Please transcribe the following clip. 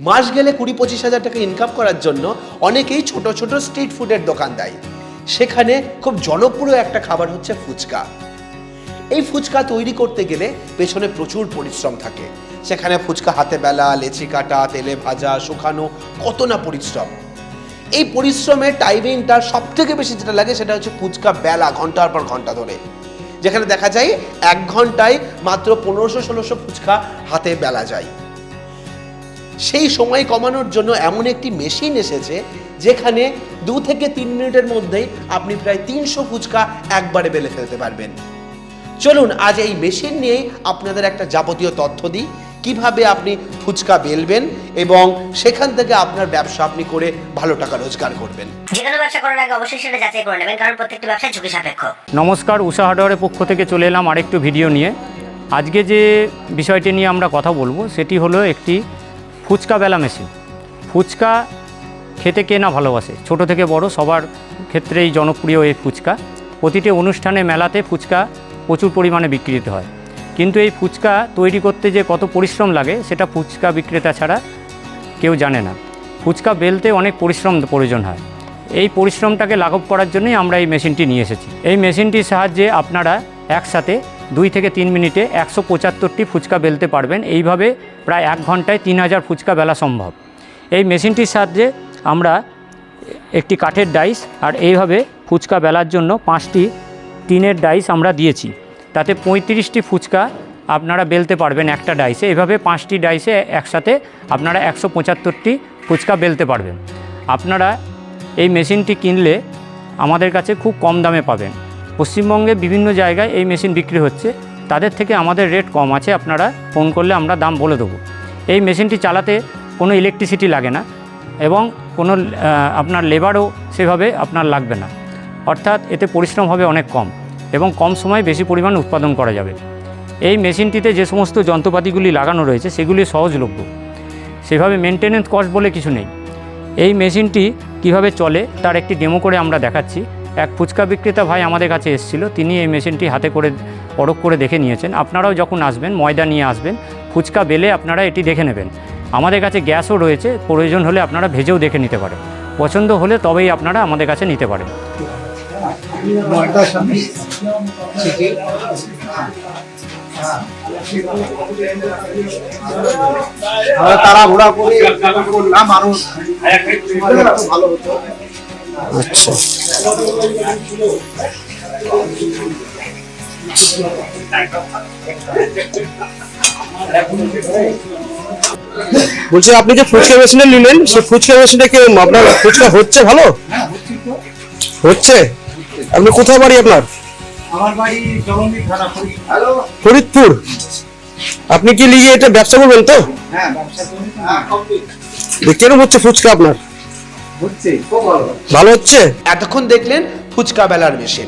মাস গেলে কুড়ি পঁচিশ হাজার টাকা ইনকাম করার জন্য অনেকেই ছোট ছোট স্ট্রিট ফুডের দোকান দেয়। সেখানে খুব জনপ্রিয় একটা খাবার হচ্ছে ফুচকা। এই ফুচকা তৈরি করতে গেলে পেছনে প্রচুর পরিশ্রম থাকে। সেখানে ফুচকা হাতে বেলা, লেচি কাটা, তেলে ভাজা, শুকানো, কত না পরিশ্রম। এই পরিশ্রমের টাইমিংটা সব থেকে বেশি যেটা লাগে সেটা হচ্ছে ফুচকা বেলা, ঘণ্টার পর ঘণ্টা ধরে। যেখানে দেখা যায় এক ঘন্টায় মাত্র পনেরোশো ষোলোশো ফুচকা হাতে বেলা যায়। সেই সময় কমানোর জন্য এমন একটি মেশিন এসেছে যেখানে দু থেকে তিন মিনিটের মধ্যেই আপনি প্রায় তিনশো ফুচকা একবারে বেলে ফেলতে পারবেন। চলুন আজ এই মেশিন নিয়েই আপনাদের একটা যাবতীয় তথ্য দিই কীভাবে আপনি ফুচকা বেলবেন এবং সেখান থেকে আপনার ব্যবসা আপনি করে ভালো টাকা রোজগার করবেন। যে কোনো ব্যবসা করার আগে অবশ্যই সেটা যাচাই করে নেবেন কারণ প্রত্যেকটি ব্যবসা ঝুঁকি সাপেক্ষ। নমস্কার উষা হার্ডওয়ারের পক্ষ থেকে চলে এলাম আরেকটু ভিডিও নিয়ে। আজকে যে বিষয়টি নিয়ে আমরা কথা বলব সেটি হলো একটি ফুচকা বেলা মেশিন। ফুচকা খেতে কে না ভালোবাসে? ছোট থেকে বড় সবার ক্ষেত্রেই জনপ্রিয় এই ফুচকা। প্রতিটি অনুষ্ঠানে মেলাতে ফুচকা প্রচুর পরিমাণে বিক্রিত হয়। কিন্তু এই ফুচকা তৈরি করতে যে কত পরিশ্রম লাগে, সেটা ফুচকা বিক্রেতা ছাড়া কেউ জানে না। ফুচকা বেলতে অনেক পরিশ্রম প্রয়োজন হয়। এই পরিশ্রমটাকে লাঘব করার জন্যই আমরা এই মেশিনটি নিয়ে এসেছি। এই মেশিনটির সাহায্যে আপনারা একসাথে দুই থেকে তিন মিনিটে একশো পঁচাত্তরটি ফুচকা বেলতে পারবেন। এইভাবে প্রায় এক ঘন্টায় তিন হাজার ফুচকা বেলা সম্ভব। এই মেশিনটির সাহায্যে আমরা একটি কাঠের ডাইস আর এইভাবে ফুচকা বেলার জন্য পাঁচটি টিনের ডাইস আমরা দিয়েছি। তাতে পঁয়ত্রিশটি ফুচকা আপনারা বেলতে পারবেন একটা ডাইসে। এভাবে পাঁচটি ডাইসে একসাথে আপনারা একশো পঁচাত্তরটি ফুচকা বেলতে পারবেন। আপনারা এই মেশিনটি কিনলে আমাদের কাছে খুব কম দামে পাবেন। পশ্চিমবঙ্গে বিভিন্ন জায়গায় এই মেশিন বিক্রি হচ্ছে। তাদের থেকে আমাদের রেট কম আছে, আপনারা ফোন করলে আমরা দাম বলে দেবো। এই মেশিনটি চালাতে কোনো ইলেকট্রিসিটি লাগে না এবং কোনো আপনার লেবারও সেভাবে আপনার লাগবে না। অর্থাৎ এতে পরিশ্রম হবে অনেক কম এবং কম সময়ে বেশি পরিমাণ উৎপাদন করা যাবে। এই মেশিনটিতে যে সমস্ত যন্ত্রপাতিগুলি লাগানো রয়েছে, সেগুলি সহজলভ্য। সেভাবে মেনটেনেন্স কস্ট বলে কিছু নেই। এই মেশিনটি কীভাবে চলে, তার একটি ডেমো করে আমরা দেখাচ্ছি। এক ফুচকা বিক্রেতা ভাই আমাদের কাছে এসেছিল, তিনি এই মেশিনটি হাতে করে, পরখ করে দেখে নিয়েছেন। আপনারাও যখন আসবেন, ময়দা নিয়ে আসবেন, ফুচকা বেলে আপনারা এটি দেখে নেবেন। আমাদের কাছে গ্যাসও রয়েছে, প্রয়োজন হলে আপনারা ভেজেও দেখে নিতে পারেন। পছন্দ হলে তবেই আপনারা আমাদের কাছে নিতে পারেন। আমরা তাড়াহুড়া করে একটু ভালো হতো। আচ্ছা। বলছি আপনি যে ফুচকা মেশিনে নিলেন সেই ফুচকা মেশিনটা কি আপনার ফুচকা হচ্ছে ভালো? হচ্ছে? আপনি কোথায় বাড়ি আপনার? আমার বাড়ি জলঙ্গি থানা করি হ্যালো? ফরিদপুর? আপনি কি লিগে এটা ব্যবসা করবেন তো? হ্যাঁ ব্যবসা করি। হ্যাঁ কেরম হচ্ছে ফুচকা আপনার? ভালো হচ্ছে? এতক্ষণ দেখলেন ফুচকা বেলার মেশিন